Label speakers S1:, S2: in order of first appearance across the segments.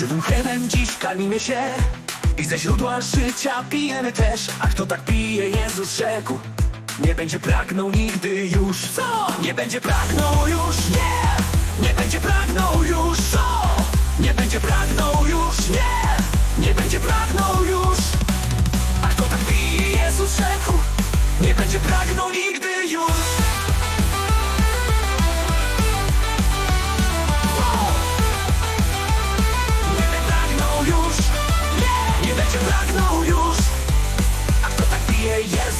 S1: Żywym chlebem dziś karmimy się. I ze źródła życia pijemy też. A kto tak pije, Jezus rzekł Nie będzie pragnął nigdy już. Co? Nie będzie pragnął już, nie. Nie będzie pragnął już, co? Nie będzie pragnął już, nie. Nie będzie pragnął już? A kto tak pije, Jezus rzekł Nie będzie pragnął nigdy już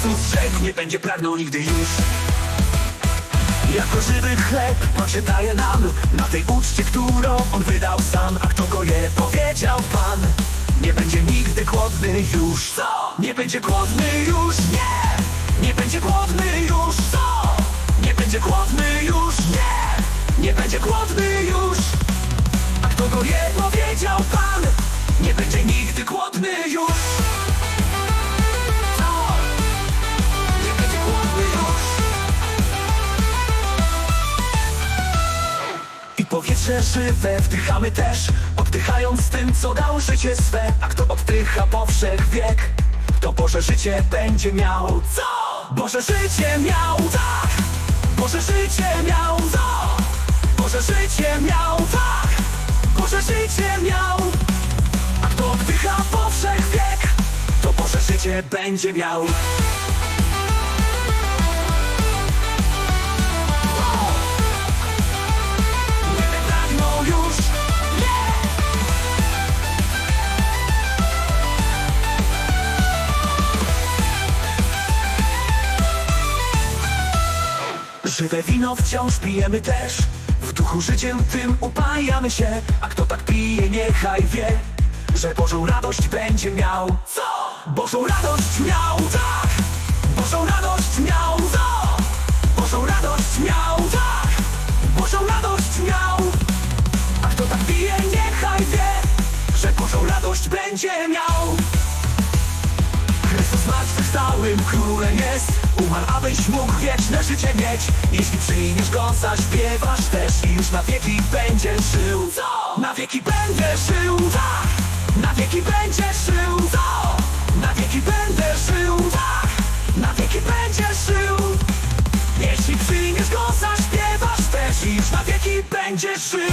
S1: Jezus rzekł Nie będzie pragnął nigdy już. Jako żywy chleb On się daje nam Na tej uczcie, którą On wydał sam. A kto go je, powiedział Pan. Nie będzie nigdy głodny już. Co? Nie będzie głodny już? Nie! Powietrze żywe wdychamy też Oddychając tym, co dał życie swe. A kto oddycha po wszech wiek To Boże życie będzie miał. Co? Boże życie miał, tak. Boże życie miał, co? Boże życie miał, tak. Boże życie miał. A kto oddycha po wszech wiek To Boże życie będzie miał Żywe wino wciąż pijemy też. W duchu życiem tym upajamy się. A kto tak pije niechaj wie Że Bożą radość będzie miał. Co? Bożą radość miał, tak. Bożą radość miał, co? Bożą radość miał, tak. Bożą radość miał. A kto tak pije niechaj wie Że Bożą radość będzie miał Zmartwychwstałym królem jest. Umarł, abyś mógł wieczne życie mieć. Jeśli przyjmiesz go, zaśpiewasz też I już na wieki będziesz żył. Co? Na wieki będziesz żył, tak Na wieki będziesz żył, co? Na wieki będę żył, tak Na wieki będziesz żył. Jeśli przyjmiesz go, zaśpiewasz też I już na wieki będziesz żył